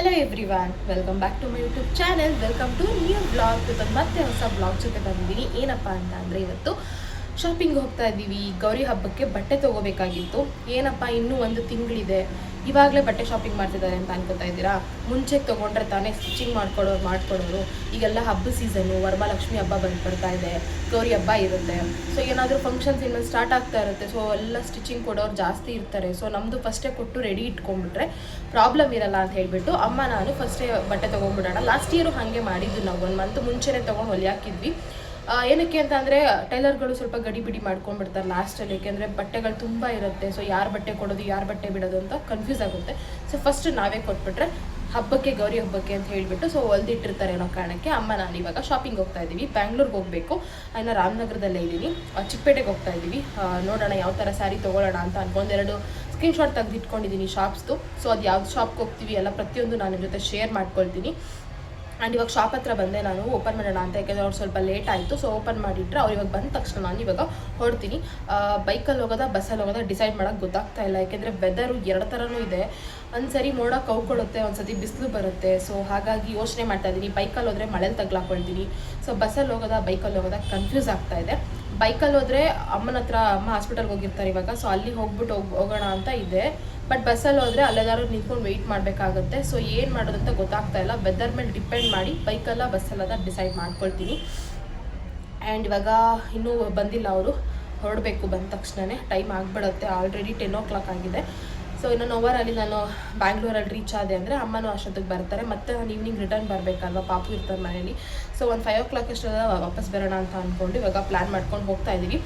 Hello everyone welcome back to my YouTube channel welcome to new blog ಇವತ್ತು ಮತ್ತೆ ಹೊಸ blog ಜೊತೆ ಬಂದಿದ್ದೀನಿ. ಏನಪ್ಪ ಅಂತ ಅಂದರೆ ಇವತ್ತು ಶಾಪಿಂಗ್ ಹೋಗ್ತಾ ಇದ್ದೀವಿ. ಗೌರಿ ಹಬ್ಬಕ್ಕೆ ಬಟ್ಟೆ ತಗೋಬೇಕಾಗಿತ್ತು. ಏನಪ್ಪ ಇನ್ನೂ ಒಂದು ತಿಂಗಳಿದೆ. ಇವಾಗಲೇ ಬಟ್ಟೆ ಶಾಪಿಂಗ್ ಮಾಡ್ತಿದ್ದಾರೆ ಅಂತ ಅನ್ಕೋತಾ ಇದ್ದೀರಾ? ಮುಂಚೆ ತೊಗೊಂಡ್ರೆ ತಾನೇ ಸ್ಟಿಚಿಂಗ್ ಮಾಡ್ಕೊಡೋರು ಮಾಡ್ಕೊಡೋರು. ಈಗೆಲ್ಲ ಹಬ್ಬ ಸೀಸನ್ನು ವರಮಹಾಲಕ್ಷ್ಮಿ ಹಬ್ಬ ಬಂದು ಬರ್ತಾ ಇದೆ. ಗೌರಿ ಹಬ್ಬ ಇರುತ್ತೆ. ಸೊ ಏನಾದರೂ ಫಂಕ್ಷನ್ಸ್ ಇನ್ನೊಂದು ಸ್ಟಾರ್ಟ್ ಆಗ್ತಾ ಇರುತ್ತೆ. ಸೊ ಎಲ್ಲ ಸ್ಟಿಚಿಂಗ್ ಕೊಡೋರು ಜಾಸ್ತಿ ಇರ್ತಾರೆ. ಸೊ ನಮ್ಮದು ಫಸ್ಟೇ ಕೊಟ್ಟು ರೆಡಿ ಇಟ್ಕೊಂಡ್ಬಿಟ್ರೆ ಪ್ರಾಬ್ಲಮ್ ಇರಲ್ಲ ಅಂತ ಹೇಳಿಬಿಟ್ಟು ಅಮ್ಮ ನಾನು ಫಸ್ಟೇ ಬಟ್ಟೆ ತೊಗೊಂಡ್ಬಿಡೋಣ. ಲಾಸ್ಟ್ ಇಯರು ಹಾಗೆ ಮಾಡಿದ್ದು ನಾವು. ಒಂದು ಮಂತ್ ಮುಂಚೆನೇ ತೊಗೊಂಡು ಹೊಲಿ ಹಾಕಿದ್ವಿ ಆ, ಏನಕ್ಕೆ ಅಂತ ಅಂದರೆ, ಟೈಲರ್ಗಳು ಸ್ವಲ್ಪ ಗಡಿಬಿಡಿ ಮಾಡ್ಕೊಂಡ್ಬಿಡ್ತಾರೆ ಲಾಸ್ಟಲ್ಲಿ ಯಾಕೆಂದ್ರೆ ಬಟ್ಟೆಗಳು ತುಂಬ ಇರುತ್ತೆ. ಸೊ ಯಾರು ಬಟ್ಟೆ ಕೊಡೋದು, ಯಾರು ಬಟ್ಟೆ ಬಿಡೋದು ಅಂತ ಕನ್ಫ್ಯೂಸ್ ಆಗುತ್ತೆ. ಸೊ ಫಸ್ಟ್ ನಾವೇ ಕೊಟ್ಬಿಟ್ರೆ ಹಬ್ಬಕ್ಕೆ, ಗೌರಿ ಹಬ್ಬಕ್ಕೆ ಅಂತ ಹೇಳಿಬಿಟ್ಟು ಸೊ ಹೊಲ್ದಿಟ್ಟಿರ್ತಾರೆ ಅನ್ನೋ ಕಾರಣಕ್ಕೆ ಅಮ್ಮ, ನಾನು ಇವಾಗ ಶಾಪಿಂಗ್ ಹೋಗ್ತಾ ಇದ್ದೀವಿ. ಬ್ಯಾಂಗ್ಳೂರ್ಗೆ ಹೋಗಬೇಕು. ಇನ್ನು ರಾಮನಗರದಲ್ಲೇ ಇದ್ದೀನಿ. ಚಿಕ್ಕಪೇಟೆಗೆ ಹೋಗ್ತಾ ಇದ್ದೀವಿ. ನೋಡೋಣ ಯಾವ ಥರ ಸ್ಯಾರಿ ತೊಗೊಳ್ಳೋಣ ಅಂತ ಅನ್ಕೊಂಡೆರಡು ಸ್ಕ್ರೀನ್ ಶಾಟ್ ತೆಗೆದಿಟ್ಕೊಂಡಿದ್ದೀನಿ ಶಾಪ್ಸ್ದು ಸೊ ಅದು ಯಾವ್ದು ಶಾಪ್ಗೆ ಹೋಗ್ತೀವಿ ಎಲ್ಲ ಪ್ರತಿಯೊಂದು ನಾನು ನಿಮ್ಮ ಜೊತೆ ಶೇರ್ ಮಾಡ್ಕೊಳ್ತೀನಿ. ಆ್ಯಂಡ್ ಇವಾಗ ಶಾಪ್ ಹತ್ರ ಬಂದೆ ನಾನು ಓಪನ್ ಮಾಡೋಣ ಅಂತ. ಯಾಕೆಂದರೆ ಅವ್ರು ಸ್ವಲ್ಪ ಲೇಟ್ ಆಯಿತು ಸೊ ಓಪನ್ ಮಾಡಿಟ್ರೆ ಅವ್ರು ಇವಾಗ ಬಂದ ತಕ್ಷಣ ನಾನು ಇವಾಗ ಹೊಡ್ತೀನಿ ಬೈಕಲ್ಲಿ ಹೋಗೋದಾ, ಬಸ್ಸಲ್ಲಿ ಹೋಗೋದಾ ಡಿಸೈಡ್ ಮಾಡೋಕ್ಕೆ ಗೊತ್ತಾಗ್ತಾ ಇಲ್ಲ. ಯಾಕೆಂದರೆ ವೆದರು ಎರಡು ಥರನೂ ಇದೆ. ಒಂದು ಸರಿ ಮೋಡ ಕೌಕೊಳ್ಳುತ್ತೆ ಒಂದು ಸತಿ ಬಿಸಿಲು ಬರುತ್ತೆ. ಸೊ ಹಾಗಾಗಿ ಯೋಚನೆ ಮಾಡ್ತಾ ಇದ್ದೀನಿ. ಬೈಕಲ್ಲಿ ಹೋದರೆ ಮಳೆಲಿ ತಗ್ಲಾಕೊಳ್ತೀನಿ ಸೊ ಬಸ್ಸಲ್ಲಿ ಹೋಗೋದಾ, ಬೈಕಲ್ಲಿ ಹೋಗೋದಾ ಕನ್ಫ್ಯೂಸ್ ಆಗ್ತಾ ಇದೆ. ಬೈಕಲ್ಲಿ ಹೋದರೆ ಅಮ್ಮನ ಹತ್ರ ಅಮ್ಮ ಹಾಸ್ಪಿಟಲ್ಗೆ ಹೋಗಿರ್ತಾರೆ ಇವಾಗ. ಸೊ ಅಲ್ಲಿಗೆ ಹೋಗ್ಬಿಟ್ಟು ಹೋಗಿ, ಹೋಗೋಣ ಅಂತ ಇದೆ. ಬಟ್ ಬಸ್ಸಲ್ಲಿ ಹೋದ್ರೆ ಅಲ್ಲೆಲ್ಲಾರು ನಿಂತ್ಕೊಂಡು ವೆಯ್ಟ್ ಮಾಡಬೇಕಾಗುತ್ತೆ. ಸೊ ಏನು ಮಾಡೋದಂತ ಅಂತ ಗೊತ್ತಾಗ್ತಾ ಇಲ್ಲ. ವೆದರ್ ಮೇಲೆ ಡಿಪೆಂಡ್ ಮಾಡಿ ಬೈಕಲ್ಲ, ಬಸ್ಸಲ್ಲ ಡಿಸೈಡ್ ಮಾಡ್ಕೊಳ್ತೀನಿ. ಆ್ಯಂಡ್ ಇವಾಗ ಇನ್ನೂ ಬಂದಿಲ್ಲ ಅವರು. ಹೊರಡಬೇಕು ಬಂದ ತಕ್ಷಣವೇ ಟೈಮ್ ಆಗಿಬಿಡುತ್ತೆ. ಆಲ್ರೆಡಿ ಟೆನ್ ಓ ಕ್ಲಾಕ್ ಆಗಿದೆ ಸೊ ಇನ್ನೊಂದು ಓವರಲ್ಲಿ ನಾನು ಬ್ಯಾಂಗ್ಳೂರಲ್ಲಿ ರೀಚ್ ಆದೆ ಅಂದರೆ ಅಮ್ಮನೂ ಅಷ್ಟೊತ್ತಿಗೆ ಬರ್ತಾರೆ. ಮತ್ತೆ ನಾನು ಈವ್ನಿಂಗ್ ರಿಟರ್ನ್ ಬರಬೇಕಲ್ವ? ಪಾಪು ಇರ್ತಾರೆ ಮನೇಲಿ. ಸೊ ಒಂದು ಫೈವ್ ಓ ಕ್ಲಾಕ್ ಅಷ್ಟೆಲ್ಲ ವಾಪಸ್ ಬರೋಣ ಅಂತ ಅಂದ್ಕೊಂಡು ಇವಾಗ ಪ್ಲ್ಯಾನ್ ಮಾಡ್ಕೊಂಡು ಹೋಗ್ತಾ ಇದ್ದೀವಿ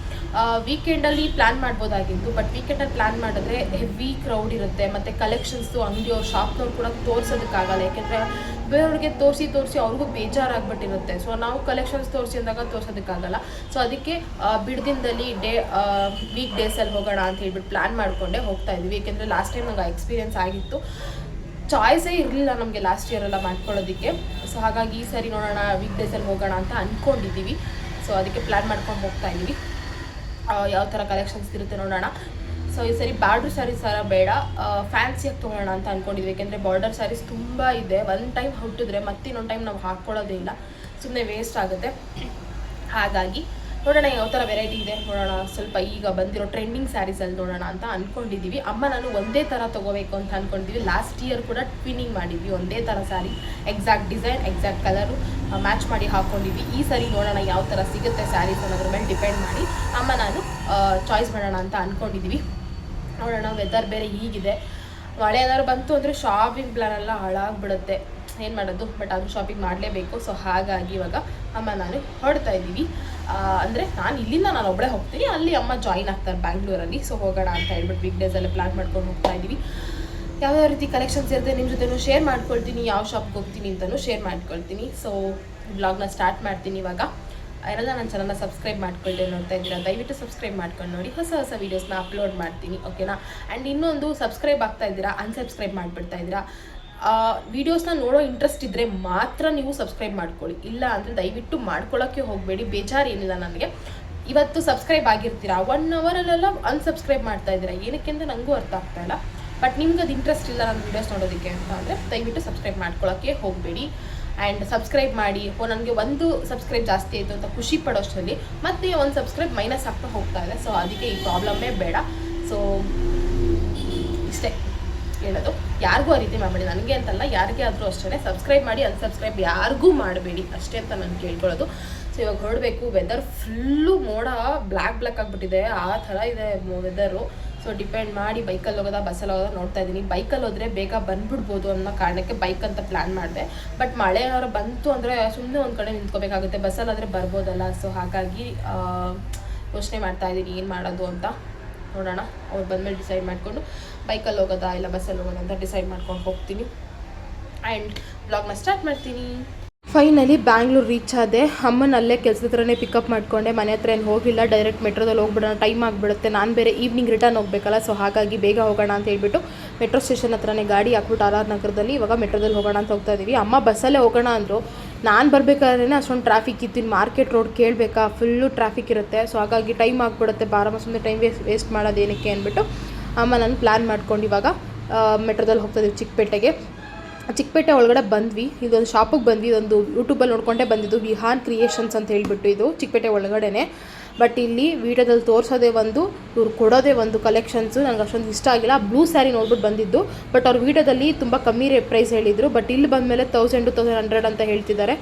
ವೀಕೆಂಡಲ್ಲಿ ಪ್ಲ್ಯಾನ್ ಮಾಡ್ಬೋದಾಗಿತ್ತು ಬಟ್ ವೀಕೆಂಡಲ್ಲಿ ಪ್ಲ್ಯಾನ್ ಮಾಡಿದ್ರೆ ಹೆವಿ ಕ್ರೌಡ್ ಇರುತ್ತೆ. ಮತ್ತು ಕಲೆಕ್ಷನ್ಸು ಅಂಗಡಿಯವ್ರು ಶಾಪ್ನವ್ರು ಕೂಡ ತೋರಿಸೋದಕ್ಕಾಗಲ್ಲ. ಯಾಕೆಂದರೆ ಬೇರೆಯವ್ರಿಗೆ ತೋರಿಸಿ ತೋರಿಸಿ ಅವ್ರಿಗೂ ಬೇಜಾರಾಗ್ಬಿಟ್ಟಿರುತ್ತೆ. ಸೊ ನಾವು ಕಲೆಕ್ಷನ್ಸ್ ತೋರಿಸಿ ಅಂದಾಗ ತೋರಿಸೋದಕ್ಕಾಗಲ್ಲ. ಸೊ ಅದಕ್ಕೆ ಬಿಡ್ದಿಂದಲ್ಲಿ ಡೇ ವೀಕ್ ಡೇಸಲ್ಲಿ ಹೋಗೋಣ ಅಂತ ಹೇಳ್ಬಿಟ್ಟು ಪ್ಲ್ಯಾನ್ ಮಾಡಿಕೊಂಡೆ ಹೋಗ್ತಾ ಇದ್ವಿ. ಯಾಕೆಂದರೆ ಲಾಸ್ಟ್ ಟೈಮ್ ನಂಗೆ ಎಕ್ಸ್ಪೀರಿಯನ್ಸ್ ಆಗಿತ್ತು. ಚಾಯ್ಸೇ ಇರಲಿಲ್ಲ ನಮಗೆ ಲಾಸ್ಟ್ ಇಯರ್ ಎಲ್ಲ ಮಾಡ್ಕೊಳ್ಳೋದಕ್ಕೆ. ಸೊ ಹಾಗಾಗಿ ಈ ಸರಿ ನೋಡೋಣ ವೀಕ್ ಡೇಸಲ್ಲಿ ಹೋಗೋಣ ಅಂತ ಅಂದ್ಕೊಂಡಿದ್ದೀವಿ ಸೊ ಅದಕ್ಕೆ ಪ್ಲ್ಯಾನ್ ಮಾಡ್ಕೊಂಡು ಹೋಗ್ತಾ ಇದ್ದೀವಿ. ಯಾವ ಥರ ಕಲೆಕ್ಷನ್ಸ್ ಇರುತ್ತೆ ನೋಡೋಣ. ಸೊ ಈ ಸರಿ ಬಾರ್ಡ್ರ್ ಸ್ಯಾರೀಸ್ ಸರ ಬೇಡ. ಫ್ಯಾನ್ಸಿಯಾಗಿ ತೊಗೊಳ್ಳೋಣ ಅಂತ ಅಂದ್ಕೊಂಡಿದ್ವಿ ಏಕೆಂದರೆ ಬಾರ್ಡರ್ ಸ್ಯಾರೀಸ್ ತುಂಬ ಇದೆ. ಒನ್ ಟೈಮ್ ಹುಟ್ಟಿದ್ರೆ ಮತ್ತೆ ಇನ್ನೊಂದು ಟೈಮ್ ನಾವು ಹಾಕ್ಕೊಳ್ಳೋದೇ ಇಲ್ಲ. ಸುಮ್ಮನೆ ವೇಸ್ಟ್ ಆಗುತ್ತೆ. ಹಾಗಾಗಿ ನೋಡೋಣ ಯಾವ ಥರ ವೆರೈಟಿ ಇದೆ ನೋಡೋಣ. ಸ್ವಲ್ಪ ಈಗ ಬಂದಿರೋ ಟ್ರೆಂಡಿಂಗ್ ಸ್ಯಾರೀಸಲ್ಲಿ ನೋಡೋಣ ಅಂತ ಅಂದ್ಕೊಂಡಿದ್ದೀವಿ ಅಮ್ಮ, ನಾನು ಒಂದೇ ಥರ ತೊಗೋಬೇಕು ಅಂತ ಅಂದ್ಕೊಂಡಿದ್ವಿ ಲಾಸ್ಟ್ ಇಯರ್ ಕೂಡ ಟ್ವಿನಿಂಗ್ ಮಾಡಿದ್ವಿ. ಒಂದೇ ಥರ saree exact design exact colour match ಮಾಡಿ ಹಾಕ್ಕೊಂಡಿದ್ವಿ ಈ ಸರಿ ನೋಡೋಣ ಯಾವ ಥರ ಸಿಗುತ್ತೆ ಸ್ಯಾರೀಸ್ ಅನ್ನೋದ್ರ ಮೇಲೆ ಡಿಪೆಂಡ್ ಮಾಡಿ ಅಮ್ಮ, ನಾನು ಚಾಯ್ಸ್ ಮಾಡೋಣ ಅಂತ ಅಂದ್ಕೊಂಡಿದ್ದೀವಿ ನೋಡೋಣ ವೆದರ್ ಬೇರೆ ಹೀಗಿದೆ. ಮಳೆ ಏನಾದ್ರು ಬಂತು ಅಂದರೆ ಶಾಪಿಂಗ್ ಪ್ಲಾನ್ ಎಲ್ಲ ಹಾಳಾಗ್ಬಿಡುತ್ತೆ. ಏನು ಮಾಡೋದು ಬಟ್ ಅದು ಶಾಪಿಂಗ್ ಮಾಡಲೇಬೇಕು. ಸೊ ಹಾಗಾಗಿ ಇವಾಗ ಅಮ್ಮ, ನಾನು ಹೊಡ್ತಾ ಇದ್ದೀವಿ. ಅಂದರೆ ನಾನು ಇಲ್ಲಿಂದ ನಾನು ಒಬ್ಬಳೇ ಹೋಗ್ತೀನಿ. ಅಲ್ಲಿ ಅಮ್ಮ ಜಾಯಿನ್ ಆಗ್ತಾರೆ ಬ್ಯಾಂಗ್ಳೂರಲ್ಲಿ ಸೊ ಹೋಗೋಣ ಅಂತ ಹೇಳ್ಬಿಟ್ಟು ವೀಕ್ ಡೇಸಲ್ಲಿ ಪ್ಲಾನ್ ಮಾಡ್ಕೊಂಡು ಹೋಗ್ತಾ ಇದ್ದೀವಿ. ಯಾವ್ಯಾವ ರೀತಿ ಕಲೆಕ್ಷನ್ಸ್ ಇರುತ್ತೆ ನಿಮ್ಮ ಜೊತೆನೂ ಶೇರ್ ಮಾಡ್ಕೊಳ್ತೀನಿ. ಯಾವ ಶಾಪ್ಗೆ ಹೋಗ್ತೀನಿ ಅಂತಲೂ ಶೇರ್ ಮಾಡ್ಕೊಳ್ತೀನಿ. ಸೊ ಬ್ಲಾಗ್ನ ಸ್ಟಾರ್ಟ್ ಮಾಡ್ತೀನಿ ಇವಾಗ. ಯಾರೆಲ್ಲ ನನ್ನ ಚಾನಲ್ನ ಸಬ್ಸ್ಕ್ರೈಬ್ ಮಾಡ್ಕೊಳ್ದೆ ನೋಡ್ತಾ ಇದ್ದೀರಾ, ದಯವಿಟ್ಟು ಸಬ್ಸ್ಕ್ರೈಬ್ ಮಾಡ್ಕೊಂಡು ನೋಡಿ. ಹೊಸ ಹೊಸ ವೀಡಿಯೋಸ್ನ ಅಪ್ಲೋಡ್ ಮಾಡ್ತೀನಿ ಓಕೆನಾ ಆ್ಯಂಡ್ ಇನ್ನೊಂದು ಸಬ್ಸ್ಕ್ರೈಬ್ ಆಗ್ತಾ ಇದ್ದೀರಾ ಅನ್ಸಬ್ಸ್ಕ್ರೈಬ್ ಮಾಡಿಬಿಡ್ತಾ ಇದ್ದೀರಾ. ವೀಡಿಯೋಸ್ನ ನೋಡೋ ಇಂಟ್ರೆಸ್ಟ್ ಇದ್ದರೆ ಮಾತ್ರ ನೀವು ಸಬ್ಸ್ಕ್ರೈಬ್ ಮಾಡ್ಕೊಳ್ಳಿ. ಇಲ್ಲ ಅಂದರೆ ದಯವಿಟ್ಟು ಮಾಡ್ಕೊಳ್ಳೋಕ್ಕೆ ಹೋಗಬೇಡಿ. ಬೇಜಾರು ಏನಿಲ್ಲ ನನಗೆ. ಇವತ್ತು ಸಬ್ಸ್ಕ್ರೈಬ್ ಆಗಿರ್ತೀರಾ? ಒನ್ ಅವರಲ್ಲೆಲ್ಲ ಅನ್ಸಬ್ಸ್ಕ್ರೈಬ್ ಮಾಡ್ತಾ ಇದ್ದೀರಾ? ಏನಕ್ಕೆ ಅಂತ ನನಗೂ ಅರ್ಥ ಆಗ್ತಾ ಇಲ್ಲ. ಬಟ್ ನಿಮ್ಗೆ ಅದು ಇಂಟ್ರೆಸ್ಟ್ ಇಲ್ಲ ನನ್ನ ವೀಡಿಯೋಸ್ ನೋಡೋದಕ್ಕೆ ಅಂತ ಅಂದರೆ ದಯವಿಟ್ಟು ಸಬ್ಸ್ಕ್ರೈಬ್ ಮಾಡ್ಕೊಳ್ಳೋಕ್ಕೆ ಹೋಗಬೇಡಿ. ಆ್ಯಂಡ್ ಸಬ್ಸ್ಕ್ರೈಬ್ ಮಾಡಿ. ಓ, ನನಗೆ ಒಂದು ಸಬ್ಸ್ಕ್ರೈಬ್ ಜಾಸ್ತಿ ಆಯಿತು ಅಂತ ಖುಷಿ ಪಡೋಷ್ಟರಲ್ಲಿ ಮತ್ತೆ ಒಂದು ಸಬ್ಸ್ಕ್ರೈಬ್ ಮೈನಸ್ ಆಗ್ತಾ ಹೋಗ್ತಾ ಇದೆ ಸೊ ಅದಕ್ಕೆ ಈ ಪ್ರಾಬ್ಲಮ್ಮೇ ಬೇಡ. ಸೊ ಹೇಳೋದು ಯಾರಿಗೂ ಆ ರೀತಿ ಮಾಡಬೇಡಿ. ನನಗೆ ಅಂತಲ್ಲ, ಯಾರಿಗೆ ಆದರೂ ಅಷ್ಟೇ ಸಬ್ಸ್ಕ್ರೈಬ್ ಮಾಡಿ ಅನ್ಸಬ್ಸ್ಕ್ರೈಬ್ ಯಾರಿಗೂ ಮಾಡಬೇಡಿ. ಅಷ್ಟೇ ಅಂತ ನಾನು ಕೇಳ್ಕೊಳ್ಳೋದು. ಸೊ ಇವಾಗ ಹೊರಡಬೇಕು. ವೆದರ್ ಫುಲ್ಲು ಮೋಡ ಬ್ಲ್ಯಾಕ್ ಬ್ಲ್ಯಾಕ್ ಆಗಿಬಿಟ್ಟಿದೆ. ಆ ಥರ ಇದೆ ವೆದರು ಸೊ ಡಿಪೆಂಡ್ ಮಾಡಿ ಬೈಕಲ್ಲಿ ಹೋಗೋದಾ ಬಸ್ಸಲ್ಲಿ ಹೋಗೋದಾ ನೋಡ್ತಾ ಇದ್ದೀನಿ. ಬೈಕಲ್ಲಿ ಹೋದರೆ ಬೇಗ ಬಂದ್ಬಿಡ್ಬೋದು ಅನ್ನೋ ಕಾರಣಕ್ಕೆ ಬೈಕ್ ಅಂತ ಪ್ಲ್ಯಾನ್ ಮಾಡಿದೆ. ಬಟ್ ಮಳೆ ಏನಾದ್ರು ಬಂತು ಅಂದರೆ ಸುಮ್ಮನೆ ಒಂದು ಕಡೆ ನಿಂತ್ಕೋಬೇಕಾಗುತ್ತೆ. ಬಸ್ಸಲ್ಲಾದರೆ ಬರ್ಬೋದಲ್ಲ. ಸೊ ಹಾಗಾಗಿ ಯೋಚನೆ ಮಾಡ್ತಾ ಇದ್ದೀನಿ. ಏನು ಮಾಡೋದು ಅಂತ. ನೋಡೋಣ. ಅವ್ರು ಬಂದಮೇಲೆ ಡಿಸೈಡ್ ಮಾಡಿಕೊಂಡು. ಬೈಕಲ್ಲಿ ಹೋಗೋದಾ ಇಲ್ಲ ಬಸ್ಸಲ್ಲಿ ಹೋಗೋಣ ಅಂತ ಡಿಸೈಡ್ ಮಾಡ್ಕೊಂಡು ಹೋಗ್ತೀನಿ. ಆ್ಯಂಡ್ ಬ್ಲಾಗ್ನ ಸ್ಟಾರ್ಟ್ ಮಾಡ್ತೀನಿ. ಫೈನಲಿ ಬ್ಯಾಂಗ್ಳೂರು ರೀಚ್ ಆದೆ. ಅಮ್ಮನ ಅಲ್ಲೇ ಕೆಲಸದ ಹತ್ರನೇ ಪಿಕಪ್ ಮಾಡಿಕೊಂಡೆ. ಮನೆ ಹತ್ರ ಏನು ಹೋಗಿಲ್ಲ. ಡೈರೆಕ್ಟ್ ಮೆಟ್ರೋದಲ್ಲಿ ಹೋಗ್ಬಿಡೋಣ. ಟೈಮ್ ಆಗಿಬಿಡುತ್ತೆ. ನಾನು ಬೇರೆ ಈವ್ನಿಂಗ್ ರಿಟರ್ನ್ ಹೋಗಬೇಕಲ್ಲ ಸೊ ಹಾಗಾಗಿ ಬೇಗ ಹೋಗೋಣ ಅಂತ ಹೇಳ್ಬಿಟ್ಟು ಮೆಟ್ರೋ ಸ್ಟೇಷನ್ ಹತ್ರನೇ ಗಾಡಿ ಹಾಕ್ಬಿಟ್ಟು ಆರ್ ಆರ್ ನಗರದಲ್ಲಿ ಇವಾಗ ಮೆಟ್ರೋದಲ್ಲಿ ಹೋಗೋಣ ಅಂತ ಹೋಗ್ತಾ ಇದ್ದೀವಿ ಅಮ್ಮ ಬಸ್ಸಲ್ಲೇ ಹೋಗೋಣ ಅಂದರು. ನಾನು ಬರಬೇಕಾದ್ರೆ ಅಷ್ಟೊಂದು ಟ್ರಾಫಿಕ್ ಇತ್ತು ಮಾರ್ಕೆಟ್ ರೋಡ್ ಕೇಳಬೇಕಾ? ಫುಲ್ಲು ಟ್ರಾಫಿಕ್ ಇರುತ್ತೆ. ಸೊ ಹಾಗಾಗಿ ಟೈಮ್ ಆಗಿಬಿಡುತ್ತೆ. ಬಾರಮ್ಮ ಸುಮ್ಮನೆ ಟೈಮ್ ವೇಸ್ಟ್ ವೇಸ್ಟ್ ಮಾಡೋದೇನಕ್ಕೆ ಅಂದ್ಬಿಟ್ಟು ಅಮ್ಮ ನಾನು ಪ್ಲ್ಯಾನ್ ಮಾಡ್ಕೊಂಡು ಇವಾಗ ಮೆಟ್ರೋದಲ್ಲಿ ಹೋಗ್ತಾ ಚಿಕ್ಕಪೇಟೆಗೆ. ಚಿಕ್ಕಪೇಟೆ ಒಳಗಡೆ ಬಂದ್ವಿ, ಇದೊಂದು ಶಾಪಿಗೆ ಬಂದ್ವಿ, ಇದೊಂದು ಯೂಟ್ಯೂಬಲ್ಲಿ ನೋಡ್ಕೊಂಡೇ ಬಂದಿದ್ದು ವಿಹಾನ್ ಕ್ರಿಯೇಷನ್ಸ್ ಅಂತ ಹೇಳಿಬಿಟ್ಟು ಇದು ಚಿಕ್ಕಪೇಟೆ ಒಳಗಡೆನೆ. ಬಟ್ ಇಲ್ಲಿ ವೀಡಿಯೋದಲ್ಲಿ ತೋರಿಸೋದೇ ಒಂದು, ಇವ್ರು ಕೊಡೋದೇ ಒಂದು ಕಲೆಕ್ಷನ್ಸು ನನಗೆ ಅಷ್ಟೊಂದು ಇಷ್ಟ ಆಗಿಲ್ಲ. ಬ್ಲೂ ಸ್ಯಾರಿ ನೋಡ್ಬಿಟ್ಟು ಬಂದಿದ್ದು ಬಟ್ ಅವ್ರ ವಿಡಿಯೋದಲ್ಲಿ ತುಂಬ ಕಮ್ಮಿ ಪ್ರೈಸ್ ಹೇಳಿದರು. ಬಟ್ ಇಲ್ಲಿ ಬಂದಮೇಲೆ ತೌಸಂಡ್ ಟು ತೌಸಂಡ್ ಹಂಡ್ರೆಡ್ ಅಂತ ಹೇಳ್ತಿದ್ದಾರೆ.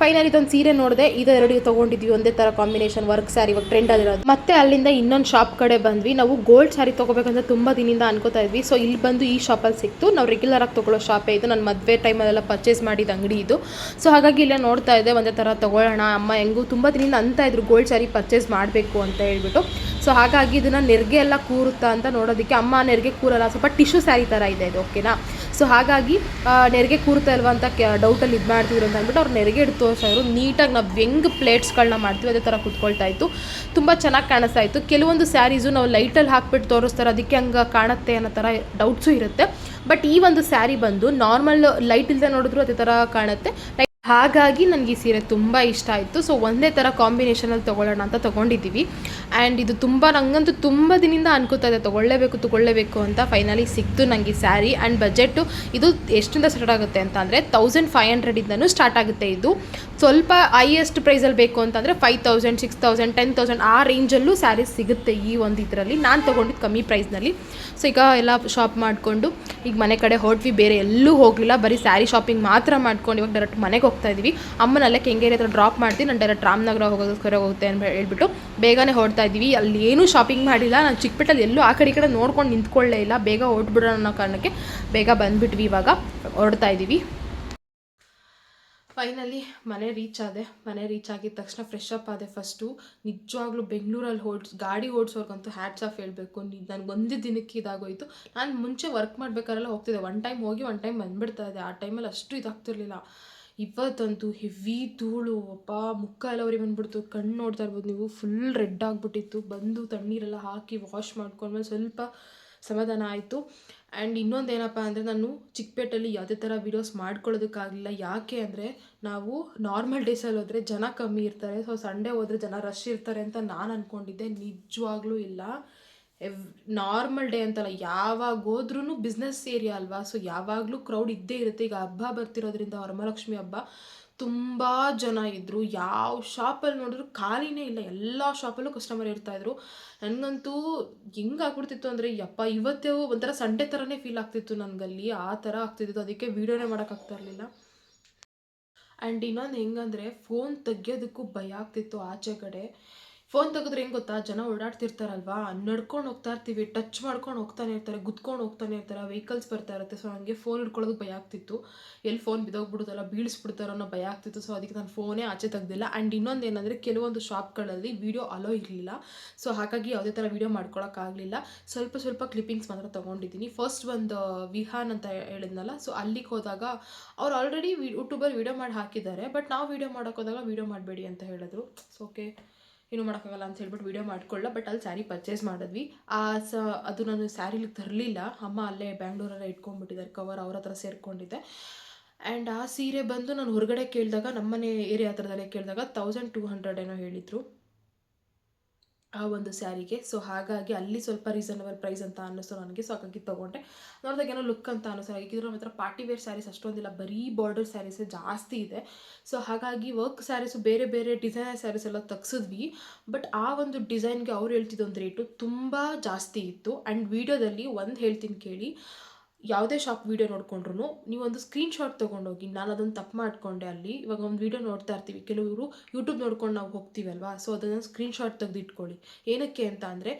ಫೈನಲ್ ಇದೊಂದು ಸೀರೆ ನೋಡಿದೆ ಇದು ಎರಡು ತೊಗೊಂಡಿದ್ವಿ, ಒಂದೇ ಥರ ಕಾಂಬಿನೇಷನ್ ವರ್ಕ್ ಸ್ಯಾರಿ ಇವಾಗ ಟ್ರೆಂಡ್ ಆಗಿರೋದು. ಮತ್ತೆ ಅಲ್ಲಿಂದ ಇನ್ನೊಂದು ಶಾಪ್ ಕಡೆ ಬಂದ್ವಿ. ನಾವು ಗೋಲ್ಡ್ ಸ್ಯಾರಿ ತೊಗೋಬೇಕಂತ ತುಂಬ ದಿನದಿಂದ ಅನ್ಕೋತಾ ಇದ್ವಿ. ಸೊ ಇಲ್ಲಿ ಬಂದು ಈ ಶಾಪಲ್ಲಿ ಸಿಕ್ತು. ನಾವು ರೆಗ್ಯುಲರ್ ಆಗಿ ತೊಗೊಳ್ಳೋ ಶಾಪೇ ಇದು. ನನ್ನ ಮದುವೆ ಟೈಮಲ್ಲೆಲ್ಲ ಪರ್ಚೇಸ್ ಮಾಡಿದ ಅಂಗಡಿ ಇದು. ಸೊ ಹಾಗಾಗಿ ಇಲ್ಲೇ ನೋಡ್ತಾ ಇದೆ ಒಂದೇ ಥರ ತೊಗೊಳ್ಳೋಣ, ಅಮ್ಮ ಹೆಂಗೂ ತುಂಬ ದಿನದಿಂದ ಅಂತ ಇದ್ರು ಗೋಲ್ಡ್ ಸ್ಯಾರಿ ಪರ್ಚೇಸ್ ಮಾಡಬೇಕು ಅಂತ ಹೇಳ್ಬಿಟ್ಟು. ಸೊ ಹಾಗಾಗಿ ಇದನ್ನು ನೆರಿಗೆ ಎಲ್ಲ ಕೂರುತ್ತಾ ಅಂತ ನೋಡೋದಕ್ಕೆ ಅಮ್ಮ ನೆರಿಗೆ ಕೂರಲ್ಲ, ಸ್ವಲ್ಪ ಟಿಶ್ಯೂ ಸ್ಯಾರಿ ಥರ ಇದೆ ಇದು ಓಕೆನಾ ಸೊ ಹಾಗಾಗಿ ನೆರಿಗೆ ಕೂರ್ತಾ ಇಲ್ವಾ ಅಂತ ಡೌಟಲ್ಲಿ ಇದು ಮಾಡ್ತಿದ್ರು ಅಂತ ಅಂದ್ಬಿಟ್ಟು ಅವ್ರು ನೆರಿಗೆ ಇಟ್ಟು ತೋರಿಸ್ತಾ ಇದ್ರು. ನೀಟಾಗಿ ನಾವು ಹೆಂಗೆ ಪ್ಲೇಟ್ಸ್ಗಳನ್ನ ಮಾಡ್ತೀವಿ ಅದೇ ಥರ ಕುತ್ಕೊಳ್ತಾ ಇತ್ತು. ತುಂಬ ಚೆನ್ನಾಗಿ ಕಾಣಿಸ್ತಾ ಇತ್ತು. ಕೆಲವೊಂದು ಸ್ಯಾರೀಸು ನಾವು ಲೈಟಲ್ಲಿ ಹಾಕ್ಬಿಟ್ಟು ತೋರಿಸ್ತಾರೆ ಅದಕ್ಕೆ ಹಂಗೆ ಕಾಣುತ್ತೆ ಅನ್ನೋ ಥರ ಡೌಟ್ಸು ಇರುತ್ತೆ. ಬಟ್ ಈ ಒಂದು ಸ್ಯಾರಿ ಬಂದು ನಾರ್ಮಲ್ ಲೈಟ್ ಇಲ್ಲದೆ ನೋಡಿದ್ರು ಅದೇ ಥರ ಕಾಣುತ್ತೆ. ಹಾಗಾಗಿ ನನಗೆ ಈ ಸೀರೆ ತುಂಬ ಇಷ್ಟ ಆಯಿತು. ಸೊ ಒಂದೇ ಥರ ಕಾಂಬಿನೇಷನಲ್ಲಿ ತೊಗೊಳ್ಳೋಣ ಅಂತ ತೊಗೊಂಡಿದ್ದೀವಿ. ಆ್ಯಂಡ್ ಇದು ತುಂಬ ನನಗಂತೂ ತುಂಬ ದಿನದಿಂದ ಅನ್ಕೋತಾ ಇದೆ. ತೊಗೊಳ್ಳೇಬೇಕು ತೊಗೊಳ್ಳೇಬೇಕು ಅಂತ ಫೈನಲಿ ಸಿಕ್ತು ನನಗೆ ಸ್ಯಾರಿ ಆ್ಯಂಡ್ ಬಜೆಟ್ಟು ಇದು ಎಷ್ಟಿಂದ ಸ್ಟಾರ್ಟ್ ಆಗುತ್ತೆ ಅಂತ ಅಂದರೆ ತೌಸಂಡ್ ಫೈವ್ ಹಂಡ್ರೆಡಿಂದನೂ ಸ್ಟಾರ್ಟ್ ಆಗುತ್ತೆ ಇದು. ಸ್ವಲ್ಪ ಹೈಯೆಸ್ಟ್ ಪ್ರೈಸಲ್ಲಿ ಬೇಕು ಅಂತಂದರೆ five thousand six thousand ten thousand ಆ ರೇಂಜಲ್ಲೂ ಸ್ಯಾರಿ ಸಿಗುತ್ತೆ ಈ ಒಂದು ಇದರಲ್ಲಿ. ನಾನು ತೊಗೊಂಡಿದ್ದು ಕಮ್ಮಿ ಪ್ರೈಸ್ನಲ್ಲಿ ಸೊ ಈಗ ಎಲ್ಲ ಶಾಪ್ ಮಾಡಿಕೊಂಡು, ಈಗ ಮನೆ ಕಡೆ ಹೊರಟ್ವಿ ಬೇರೆ ಎಲ್ಲೂ ಹೋಗಲಿಲ್ಲ. ಬರೀ ಸ್ಯಾರಿ ಶಾಪಿಂಗ್ ಮಾತ್ರ ಮಾಡ್ಕೊಂಡು, ಇವಾಗ ಡೈರೆಕ್ಟ್ ಮನೆಗೆ ಹೋಗ್ತಾ ಇದ್ದೀವಿ ಅಮ್ಮನಲ್ಲೇ ಕೆಂಗೇರಿ ಹತ್ರ ಡ್ರಾಪ್ ಮಾಡ್ತೀನಿ ನಾನು ಡೈರೆಕ್ಟ್ ರಾಮನಗರ ಹೋಗೋದಕ್ಕೋಸ್ಕರ ಹೋಗುತ್ತೆ ಅಂತ ಹೇಳ್ಬಿಟ್ಟು ಬೇಗನೆ ಹೊರಡ್ತಾ ಇದ್ದೀವಿ ಅಲ್ಲಿ ಏನೂ ಶಾಪಿಂಗ್ ಮಾಡಿಲ್ಲ. ನಾನು ಚಿಕ್ಕಪೇಟಲ್ಲಿ ಎಲ್ಲೂ ಆ ಕಡೆ ಈ ಕಡೆ ನೋಡ್ಕೊಂಡು ನಿಂತ್ಕೊಳ್ಳೇ ಇಲ್ಲ. ಬೇಗ ಹೊರಟ್ಬಿಡೋಣ ಅನ್ನೋ ಕಾರಣಕ್ಕೆ ಬೇಗ ಬಂದುಬಿಟ್ವಿ ಇವಾಗ. ಹೊರಡ್ತಾ ಇದ್ದೀವಿ ಫೈನಲಿ ಮನೆ ರೀಚ್ ಆದೆ. ಮನೆ ರೀಚ್ ಆಗಿದ ತಕ್ಷಣ ಫ್ರೆಶ್ ಅಪ್ ಆದೆ ಫಸ್ಟು ನಿಜವಾಗ್ಲೂ ಬೆಂಗಳೂರಲ್ಲಿ ಓಡಿಸ್ ಗಾಡಿ ಓಡಿಸೋರ್ಗಂತೂ ಹ್ಯಾಟ್ಸ್ ಆಫ್ ಹೇಳಬೇಕು. ನನಗೆ ಒಂದೇ ದಿನಕ್ಕೆ ಇದಾಗೋಯಿತು. ನಾನು ಮುಂಚೆ ವರ್ಕ್ ಮಾಡಬೇಕಾರೆಲ್ಲ ಹೋಗ್ತಿದ್ದೆ. ಒನ್ ಟೈಮ್ ಹೋಗಿ ಒನ್ ಟೈಮ್ ಬಂದುಬಿಡ್ತಾ ಇದೆ ಆ ಟೈಮಲ್ಲಿ ಅಷ್ಟು ಇದಾಗ್ತಿರ್ಲಿಲ್ಲ. ಇವತ್ತಂತೂ ಹೆವಿ ಧೂಳು ಅಪ್ಪ ಮುಖ ಎಲ್ಲ ಅವ್ರಿಗೆ ಬಂದ್ಬಿಡ್ತು. ಕಣ್ಣು ನೋಡ್ತಾ ಇರ್ಬೋದು ನೀವು. ಫುಲ್ ರೆಡ್ ಆಗಿಬಿಟ್ಟಿತ್ತು. ಬಂದು ತಣ್ಣೀರೆಲ್ಲ ಹಾಕಿ ವಾಶ್ ಮಾಡ್ಕೊಂಡ್ಮೇಲೆ ಸ್ವಲ್ಪ ಸಮಾಧಾನ ಆಯಿತು. ಆ್ಯಂಡ್ ಇನ್ನೊಂದು ಏನಪ್ಪ ಅಂದರೆ ನಾನು ಚಿಕ್ಕಪೇಟಲ್ಲಿ ಯಾವುದೇ ಥರ ವೀಡಿಯೋಸ್ ಮಾಡ್ಕೊಳ್ಳೋದಕ್ಕಾಗಲಿಲ್ಲ. ಯಾಕೆ ಅಂದರೆ ನಾವು ನಾರ್ಮಲ್ ಡೇಸಲ್ಲಿ ಹೋದರೆ ಜನ ಕಮ್ಮಿ ಇರ್ತಾರೆ. ಸೊ ಸಂಡೇ ಹೋದರೆ ಜನ ರಶ್ ಇರ್ತಾರೆ ಅಂತ ನಾನು ಅಂದ್ಕೊಂಡಿದ್ದೆ ನಿಜವಾಗ್ಲೂ ಇಲ್ಲ. ಎವ್ ನಾರ್ಮಲ್ ಡೇ ಅಂತಲ್ಲ, ಯಾವಾಗ ಹೋದ್ರೂ ಬಿಸ್ನೆಸ್ ಏರಿಯಾ ಅಲ್ವಾ? ಸೊ ಯಾವಾಗಲೂ ಕ್ರೌಡ್ ಇದ್ದೇ ಇರುತ್ತೆ. ಈಗ ಹಬ್ಬ ಬರ್ತಿರೋದ್ರಿಂದ ವರಮಹಾಲಕ್ಷ್ಮಿ ಹಬ್ಬ, ತುಂಬ ಜನ ಇದ್ದರು ಯಾವ ಶಾಪಲ್ಲಿ ನೋಡಿದ್ರು ಖಾಲಿನೇ ಇಲ್ಲ. ಎಲ್ಲ ಶಾಪಲ್ಲೂ ಕಸ್ಟಮರ್ ಇರ್ತಾಯಿದ್ರು ನನಗಂತೂ ಹೆಂಗೆ ಆಗ್ಬಿಡ್ತಿತ್ತು ಅಂದರೆ, ಯಪ್ಪ, ಇವತ್ತೇ ಒಂಥರ ಸಂಡೆ ಥರನೇ ಫೀಲ್ ಆಗ್ತಿತ್ತು ನನಗಲ್ಲಿ. ಆ ಥರ ಆಗ್ತಿತ್ತು ಅದಕ್ಕೆ ವೀಡಿಯೋನೇ ಮಾಡೋಕ್ಕಾಗ್ತಾ ಇರಲಿಲ್ಲ. ಆ್ಯಂಡ್ ಇನ್ನೊಂದು ಹೆಂಗಂದರೆ ಫೋನ್ ತೆಗಿಯೋದಕ್ಕೂ ಭಯ ಆಗ್ತಿತ್ತು ಆಚೆ ಕಡೆ ಫೋನ್ ತೆಗೆದ್ರೆ ಹೆಂಗೆ ಗೊತ್ತಾ? ಜನ ಓಡಾಡ್ತಿರ್ತಾರಲ್ವಾ? ನಡ್ಕೊಂಡು ಹೋಗ್ತಾ ಇರ್ತೀವಿ. ಟಚ್ ಮಾಡ್ಕೊಂಡು ಹೋಗ್ತಾನೆ ಇರ್ತಾರೆ. ಗುದ್ಕೊಂಡು ಹೋಗ್ತಾನೆ ಇರ್ತಾರೆ. ವೆಹಿಕಲ್ಸ್ ಬರ್ತಾ ಇರುತ್ತೆ. ಸೊ ನನಗೆ ಫೋನ್ ಹಿಡ್ಕೊಳ್ಳೋದಕ್ಕೆ ಭಯ ಆಗ್ತಿತ್ತು. ಎಲ್ಲಿ ಫೋನ್ ಬಿದ್ದೋಗ್ಬಿಡುತ್ತಲ್ಲ, ಬೀಳಿಸ್ಬಿಡ್ತಾರೋ ಅನ್ನೋ ಭಯ ಆಗ್ತಿತ್ತು. ಸೊ ಅದಕ್ಕೆ ನಾನು ಫೋನೇ ಆಚೆ ತೆಗ್ದಿಲ್ಲ. ಆ್ಯಂಡ್ ಇನ್ನೊಂದು ಏನಂದರೆ, ಕೆಲವೊಂದು ಶಾಪ್ಗಳಲ್ಲಿ ವೀಡಿಯೋ ಅಲೋ ಇರಲಿಲ್ಲ. ಸೊ ಹಾಗಾಗಿ ಯಾವುದೇ ಥರ ವೀಡಿಯೋ ಮಾಡ್ಕೊಳಕ್ಕಾಗಲಿಲ್ಲ ಸ್ವಲ್ಪ ಸ್ವಲ್ಪ ಕ್ಲಿಪ್ಪಿಂಗ್ಸ್ ಮಾತ್ರ ತೊಗೊಂಡಿದ್ದೀನಿ. ಫಸ್ಟ್ ಒಂದು, ವಿಹಾನ್ ಅಂತ ಹೇಳಿದ್ನಲ್ಲ. ಸೊ ಅಲ್ಲಿಗೆ ಹೋದಾಗ ಅವ್ರು ಆಲ್ರೆಡಿ ಯೂಟ್ಯೂಬಲ್ಲಿ ವೀಡಿಯೋ ಮಾಡಿ ಹಾಕಿದ್ದಾರೆ. ಬಟ್ ನಾವು ವೀಡಿಯೋ ಮಾಡೋಕ್ಕೋದಾಗ ವೀಡಿಯೋ ಮಾಡಬೇಡಿ ಅಂತ ಹೇಳಿದ್ರು. ಸೊ ಓಕೆ ಏನು ಮಾಡೋಕ್ಕಾಗಲ್ಲ ಅಂತ ಹೇಳ್ಬಿಟ್ಟು ವೀಡಿಯೋ ಮಾಡ್ಕೊಳ್ಳ ಬಟ್ ಅಲ್ಲಿ ಸ್ಯಾರಿ ಪರ್ಚೇಸ್ ಮಾಡಿದ್ವಿ. ಆ ಸ, ಅದು ನಾನು ಸ್ಯಾರಿಲಿ ತರಲಿಲ್ಲ. ಅಮ್ಮ ಅಲ್ಲೇ ಬ್ಯಾಂಗ್ಳೂರಲ್ಲೇ ಇಟ್ಕೊಂಡ್ಬಿಟ್ಟಿದ್ದಾರೆ ಕವರ್ ಅವ್ರ ಹತ್ರ ಸೇರಿಕೊಂಡಿದ್ದೆ. ಆ್ಯಂಡ್ ಆ ಸೀರೆ ಬಂದು ನಾನು ಹೊರಗಡೆ ಕೇಳಿದಾಗ, ನಮ್ಮನೆ ಏರಿಯಾ ಹತ್ರದಲ್ಲೇ ಕೇಳಿದಾಗ ತೌಸಂಡ್ ಟೂ ಹಂಡ್ರೆಡ್ ಏನೋ ಹೇಳಿದರು. ಆ ಒಂದು ಸ್ಯಾರಿಗೆ. ಸೊ ಹಾಗಾಗಿ ಅಲ್ಲಿ ಸ್ವಲ್ಪ ರೀಸನಬಲ್ ಪ್ರೈಸ್ ಅಂತ ಅನ್ನಿಸ್ತು ನನಗೆ. ಸೊ ಹಾಗಾಗಿ ತೊಗೊಂಡೆ. ನೋಡಿದಾಗ ಏನೋ ಲುಕ್ ಅಂತ ಅನ್ನಿಸ್ತು ಹಾಗಿದ್ರೆ ನಮ್ಮ ಹತ್ರ ಪಾರ್ಟಿ ವೇರ್ ಸ್ಯಾರೀಸ್ ಅಷ್ಟೊಂದಿಲ್ಲ. ಬರೀ ಬಾರ್ಡರ್ ಸ್ಯಾರೀಸೇ ಜಾಸ್ತಿ ಇದೆ. ಸೊ ಹಾಗಾಗಿ ವರ್ಕ್ ಸ್ಯಾರೀಸು ಬೇರೆ ಬೇರೆ ಡಿಸೈನರ್ ಸ್ಯಾರೀಸ್ ಎಲ್ಲ ತೆಗ್ಸಿದ್ವಿ. ಬಟ್ ಆ ಒಂದು ಡಿಸೈನ್ಗೆ ಅವ್ರು ಹೇಳ್ತಿದ್ದೊಂದು ರೇಟು ತುಂಬ ಜಾಸ್ತಿ ಇತ್ತು. ಆ್ಯಂಡ್ ವೀಡಿಯೋದಲ್ಲಿ ಒಂದು ಹೇಳ್ತೀನಿ ಕೇಳಿ. ಯಾವುದೇ ಶಾಪ್ ವೀಡಿಯೋ ನೋಡಿಕೊಂಡ್ರು ನೀವೊಂದು ಸ್ಕ್ರೀನ್ಶಾಟ್ ತೊಗೊಂಡೋಗಿ, ನಾನು ಅದನ್ನು ತಪ್ಪು ಮಾಡಿಕೊಂಡೆ ಅಲ್ಲಿ, ಇವಾಗ ಒಂದು ವೀಡಿಯೋ ನೋಡ್ತಾ ಇರ್ತೀವಿ. ಕೆಲವರು ಯೂಟ್ಯೂಬ್ ನೋಡ್ಕೊಂಡು ನಾವು ಹೋಗ್ತೀವಲ್ವಾ? ಸೊ ಅದನ್ನು ಸ್ಕ್ರೀನ್ಶಾಟ್ ತೆಗೆದು ಇಟ್ಕೊಳ್ಳಿ ಏನಕ್ಕೆ ಅಂತ ಅಂದರೆ